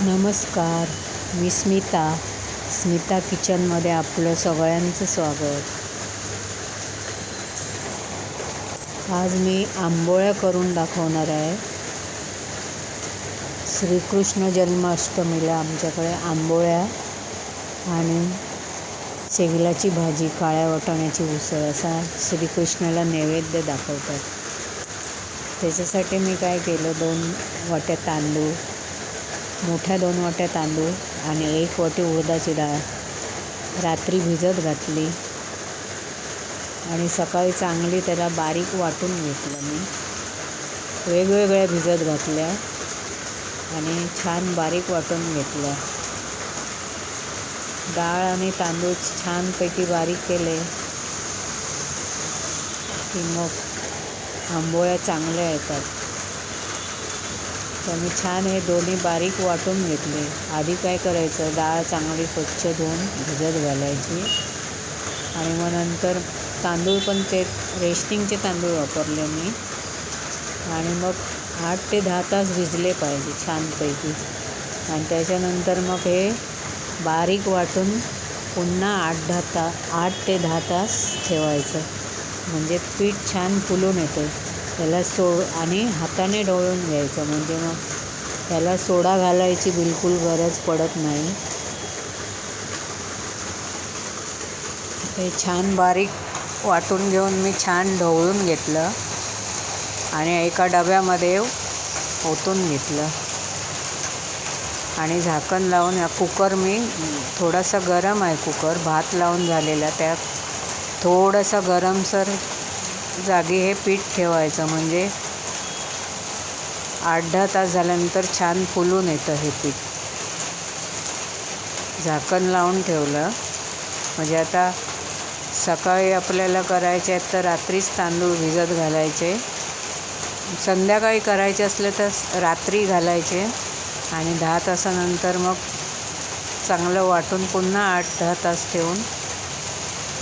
नमस्कार मी स्मिता. स्मिता किचनमध्ये आपलं सगळ्यांचं स्वागत. आज मी आंबोळ्या करून दाखवणार आहे. श्रीकृष्ण जन्माष्टमीला आमच्याकडे आंबोळ्या आणि शेगलाची भाजी काळ्या वाटाण्याची उसळ असा श्रीकृष्णाला नैवेद्य दाखवतात. त्याच्यासाठी मी काय केलं दोन वाट्या तांदूळ मोठ्या दोन वाट्या तांदूळ आणि एक वाटी उडदाची डाळ. रात्री भिजत घातली. आणि सकाळी चांगली त्याला बारीक वाटून घेतलं मी. वेगवेगळ्या भिजत घातल्या आणि छान बारीक वाटून घेतल्या डाळ आणि तांदूळ छानपैकी बारीक केले की मग आंबोळ्या चांगल्या येतात. तर मी छान हे दोन्ही बारीक वाटून घेतले. आधी काय करायचं? डाळ चांगली स्वच्छ धुवून भिजत घालायची. आणि मग नंतर तांदूळ पण ते रेस्टिंगचे तांदूळ वापरले मी. आणि मग आठ ते दहा तास भिजले पाहिजे छानपैकी. आणि त्याच्यानंतर मग हे बारीक वाटून पुन्हा आठ दहा ता आठ ते दहा तास ठेवायचं. म्हणजे पीठ छान फुलून येतं त्याला सो आणि हाताने ढवळून घ्यायचं. म्हणजे मग त्याला सोडा घालायची बिलकुल गरज पडत नाही. ते छान बारीक वाटून घेऊन मी छान ढवळून घेतलं आणि एका डब्यामध्ये ओतून घेतलं. आणि झाकण लावून या कुकर मी थोडासा गरम आहे कुकर. भात लावून झालेला त्यात थोडंसं गरमसर जागी हे पीठ ठेवायचं म्हणजे आठ दहा तास झाल्यानंतर छान फुलून येतं हे पीठ. झाकण लावून ठेवलं. म्हणजे आता सकाळी आपल्याला करायचे आहेत तर रात्रीच तांदूळ भिजत घालायचे. संध्याकाळी करायचे असले तर रात्री घालायचे. आणि दहा तासानंतर मग चांगलं वाटून पुन्हा आठ दहा तास ठेवून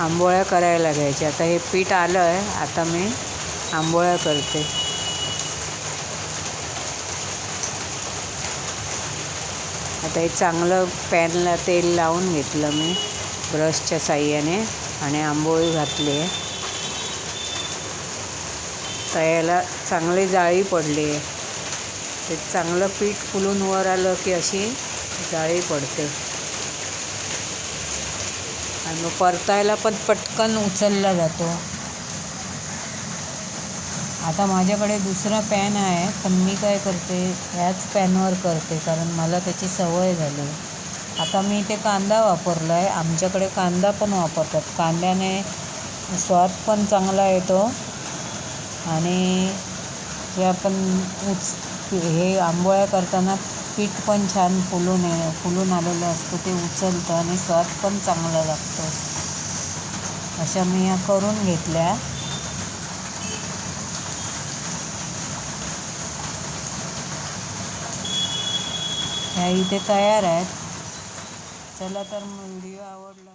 आंबोळ्या करायला लागायच्या. आता हे पीठ आलं आहे आता मी आंबोळ्या करते. आता हे चांगलं पॅनला तेल लावून घेतलं मी ब्रशच्या साह्याने आणि आंबोळी घातली. आहे तयाला चांगली जाळी पडली. आहे ते चांगलं पीठ फुलून वर आलं की अशी जाळी पडते. आणि मग परतायला पण पटकन उचलला जातो. आता माझ्याकडे दुसरा पॅन आहे पण मी काय करते ह्याच पॅनवर करते कारण मला त्याची सवय झाली. आता मी इथे कांदा वापरला आहे आमच्याकडे कांदा पण वापरतात. कांद्याने स्वाद पण चांगला येतो आणि जे आपण उच हे आंबोळ्या करताना पीठ पण छान फुलून ये फुलून आलेलं असतं ते उचलतं आणि स्वाद पण चांगला लागतो. अशा मी या करून घेतल्या. ह्या इथे तयार आहेत. चला तर व्हिडिओ आवडला